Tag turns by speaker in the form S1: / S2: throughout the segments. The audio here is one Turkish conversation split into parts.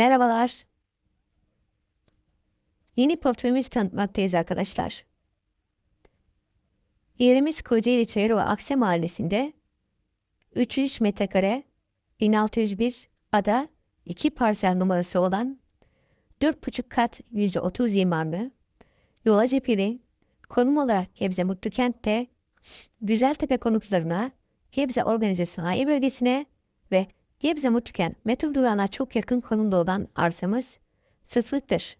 S1: Merhabalar. Yeni portföyümüzü tanıtmaktayız arkadaşlar. Yerimiz Kocaeli Çayırova Akse Mahallesi'nde 303 metrekare 1601 ada 2 parsel numarası olan 4,5 kat %30 imarlı, yola cepheli, konum olarak Gebze Mutlu Kent'te Güzeltepe konutlarına, Gebze Organize Sanayi Bölgesi'ne ve Gebze Mutlukent metro durağına çok yakın konumda olan arsamız satılıktır.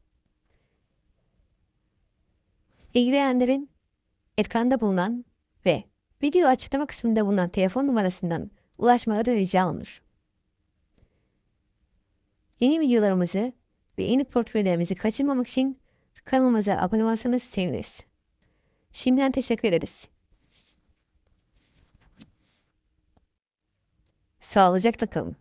S1: İlgilenenlerin ekranda bulunan ve video açıklama kısmında bulunan telefon numarasından ulaşmaları rica olunur. Yeni videolarımızı ve yeni portföylerimizi kaçırmamak için kanalımıza abone olursanız seviniriz. Şimdiden teşekkür ederiz. Sağlıcakla kalın.